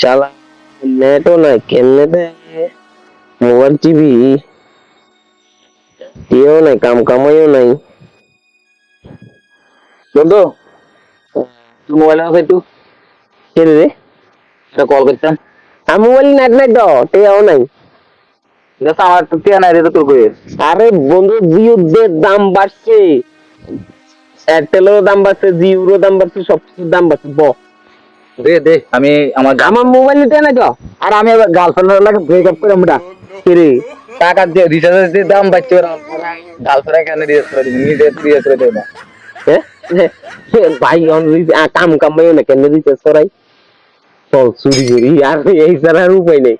চালা নেটও নাই কেমনে মোবাইল টিভি? ইয়েও নাই কাম কামাইও নাই। বন্ধু তুই মোবাইল আছে একটু? কে রে? একটা কল করতাম আর মোবাইল নেট নাই তো টেয়াও নাই। দেখ আমার তো টিয়া নাই রে তো তোর আরে বন্ধু জিওদের দাম বাড়ছে। এয়ারটেলেরও দাম বাড়ছে জিওরও দাম বাড়ছে সব কিছুর দাম বাড়ছে ব। দে দে আমি আমার আমার মোবাইল টেয়া নাই তো? আর আমি আবার গার্লফ্রেন্ডের লাগে ব্রেকআপ করে আমরা কে রে? টাকা দিয়ে রিচার্জের যে দাম বাড়ছে গার্লফ্রেন্ড কেন রিচার্জ করে দিবি? নিজে রিচার্জ করে দেবে না। হ্যাঁ? ভাই অন রি- আ, কাম কামাইও না কেন রিচার্জ করাই চল চুরি করি। আর এই ছাড়া আর উপায় নেই।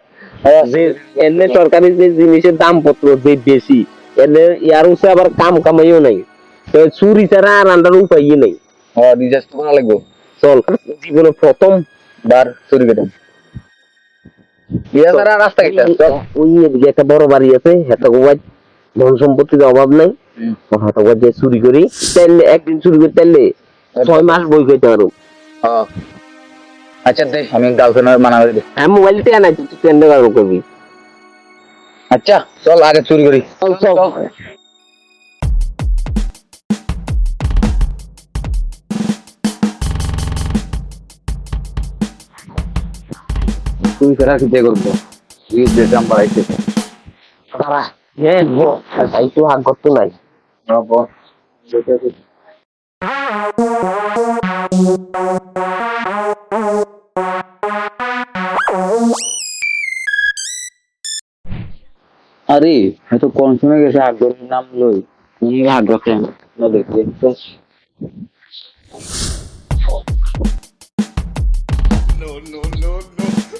যে এনে সরকারি যে জিনিসের দাম পত্র যে বেশি এনে ইয়ার উসে আবার কাম কামাইও নাই। তো চুরি ছাড়া আর আন্ডার উপায়ই নেই। হ্যাঁ রিচার্জ তো করা লাগবে। চল জীবনে প্রথম বার চুরি করে। বিয়া ছাড়া রাস্তা কেটে ওই এদিকে একটা বড় বাড়ি আছে ধন সম্পত্তির অভাব নাই। যে চুরি করি। তাইলে একদিন চুরি করে তাইলে ছয় মাস বই খাইতে পারো। আচ্ছা দে আমি গার্লফ্রেন্ডের মানা করে দিই। হ্যাঁ মোবাইল টেয়া নাই তুই টেন্ডে করবি আচ্ছা চল আগে চুরি করি। চল চল। তুই ছাড়া কি করব। দাম তো আরে হয়তো কোন সময় গেছে আগ্রহের নাম লই। আগ্রহ কেন না দেখি তো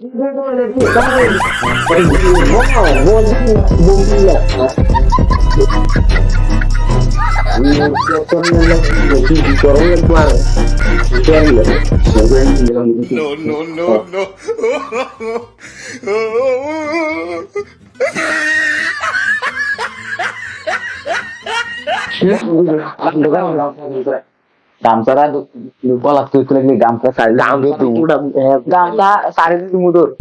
Dia tu ada duit kahwin. Pada duit mahal. Buat dia belum pula. No, no, no, no. Chết, ăn được không? गामचा दुपार लागतो तुला की गामचा साडी गाम गामचा साडी मुदोर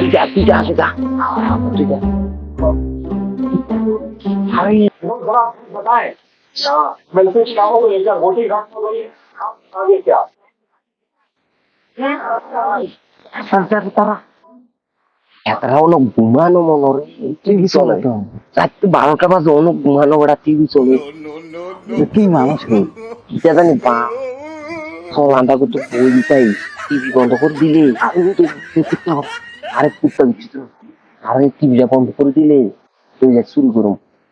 Tidak, tidak, tidak. Tidak. মুদর এতটা অনেক ঘুমানো মনে রে টিভি বন্ধ করে দিলে আরে কুত্তা টিভিটা বন্ধ করে দিলে তুই করুম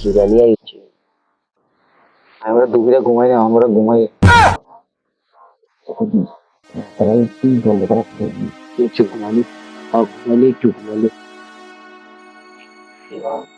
সুগানি আইছে আমরা দুপুরে ঘুমাই না আমরা ঘুমাই তারা টিভি বন্ধ করা কিছু ঘুমালি ঘুমালি একটু ঘুমালি তাহলে কোন জায়গায় মনে পুলিশে কাছে পুলিশ এই লই যাইব অনেক দিব Nunca vai com tudo, que é de dore. Vou ter que dar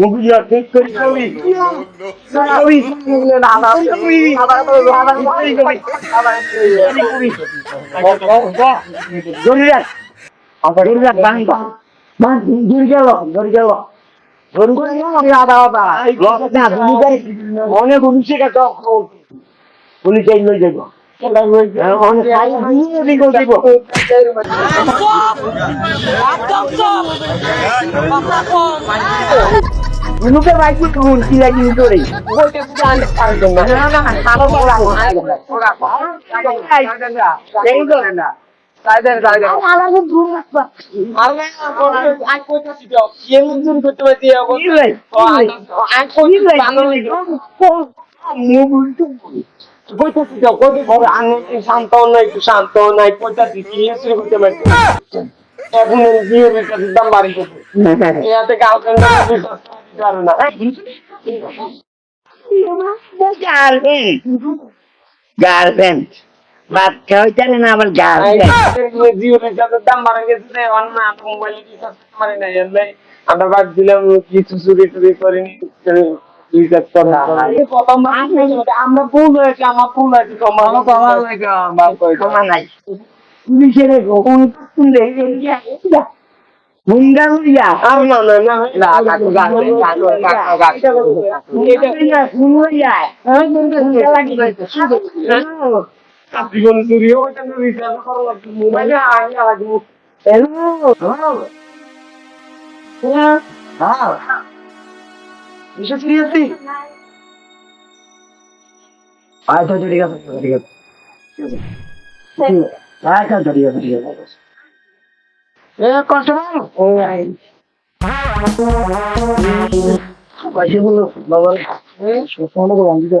lá. Ora, ora. Tem dore. সাইদের সাইদের আলাদা দূর রাখবা আলাদা করে আই কইতা ছিল কি মঞ্জুর করতে পারতি এখন আই কই বাঙালি মু কই ঘরে শান্ত নাই শান্ত এখন বিয়ে বিকাশের দাম বাড়ি গেছে। ইয়াতে গার্লফ্রেন্ড পারে না। গার্লফ্রেন্ড গার্লফ্রেন্ড বাচ্চা হইতারে না আবার গার্লফ্রেন্ড দাম বাড়ে গেছে অন্য মোবাইল মারি আমরা ভাবছিলাম কিছু চুরি টুরি করিনি। করা প্রথম আমরা ভুল হয়েছে আমার ভুল হয়েছে ক্ষমা নাই পুলিশের কখন শুনলে হুঙ্গা হইয়া আর না না না না কাকু কাকু কাকু কাকু জীবন চুরি হোক রিচার্জ করা লাগবে মোবাইলে আগে লাগবে বিশেষ সিরিয়াসলি আচ্ছা ঠিক আছে ঠিক আছে আচ্ছা ঠিক আছে ঠিক আছে এ কনস্টেবল! ও। পয়সা বলো বাবা। এ সোনা করে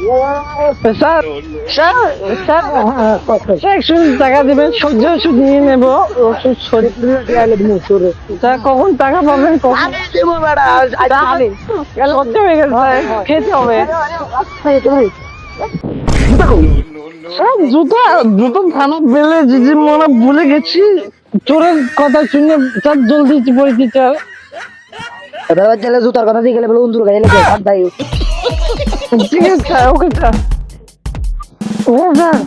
Sir sir sir sir একশো টাকা দেবেন সহ্য ওষুধ নিয়ে নেব। ওষুধ শরীর স্যার কখন টাকা পাবেন কখন? দেবো ম্যাডাম সহ্য হয়ে গেছে খেতে হবে। জুতা জুতো থানা বেলে যে মনে ভুলে গেছি। চোরের কথা শুনে স্যার জলদি এবার জুতার কথা দিয়ে গেলে বলে উন্দুর গাইলে হাত দেয় ঠিক আছে sir okay sir okay sir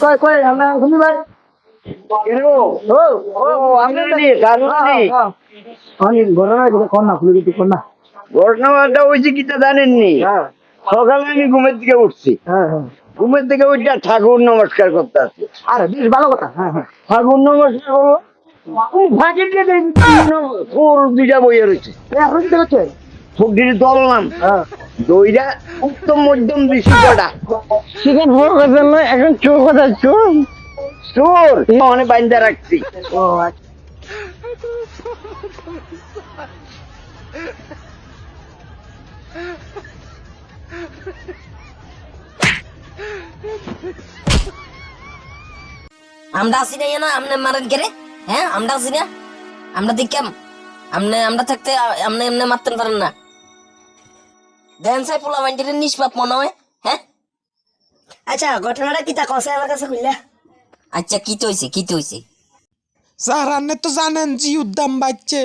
কয় কয় আমরা শুনি ঘটনা হয়েছে জানেননি সকালে আমি ঘুমের দিকে উঠছি ঘুমের দিকে উঠে ঠাকুর নমস্কার করতে আসছি। আরে বেশ ভালো কথা হ্যাঁ হ্যাঁ। ঠাকুর নমস্কার করব ফাঁকি দিয়ে? দেখি তোর দুইটা বইয়ে রয়েছে। এখন কি হচ্ছে দললাম হ্যাঁ। দইটা উত্তম মধ্যম দৃষ্টি কটা সেখানে বড় কথা নয় এখন চোর কথা চোর? চোর? অনেক বাইন্দা রাখছি। ও আচ্ছা। আমরা আসি না না আমনে মারেন কে রে হ্যাঁ আমরা আসি না। আমরা দেখলাম আমনে আমরা থাকতে আমনে এমনি মারতেন পারেন না। দেন সাই পোলা মাইন্ডের নিষ্পাপ মনে হয় হ্যাঁ? আচ্ছা ঘটনাটা কি তা কষে আমার কাছে খুললে আচ্ছা কি তো হইছে কি তো হইছে? স্যার আপনি তো জানেন জিউর দাম বাড়ছে।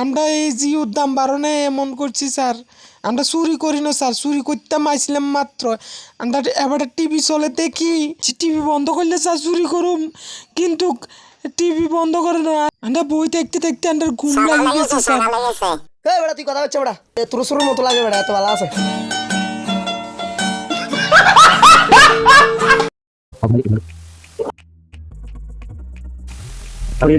আমরা এই জিউর দাম বাড়নে এমন করছি স্যার। আমরা চুরি করি না স্যার চুরি করতাম আসলাম মাত্র। আমরা এবার টিভি চলে দেখি টিভি বন্ধ করলে স্যার চুরি করুম। কিন্তু টিভি বন্ধ করে না আমরা বই দেখতে দেখতে আমরা ঘুম লাগে গেছে স্যার এই বেটা তুই কথা হচ্ছে বেটা। এ তোর সুরের মতো লাগে বেটা এত ভালো আছে। স্যার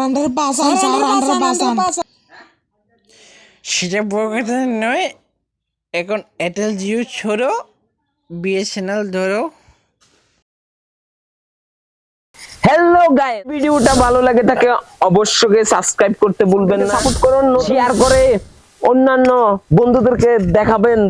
আমরা বাসান স্যার আমরা বাসান সেটা বড় কথা নয় এখন এয়ারটেল জিও ছোড়ো বিএসএনএল ধরো। হ্যালো গাই ভিডিওটা ভালো লাগে তাকে অবশ্যই সাবস্ক্রাইব করতে ভুলবেন না। সাপোর্ট করুন শেয়ার করে অন্যান্য বন্ধুদেরকে দেখাবেন।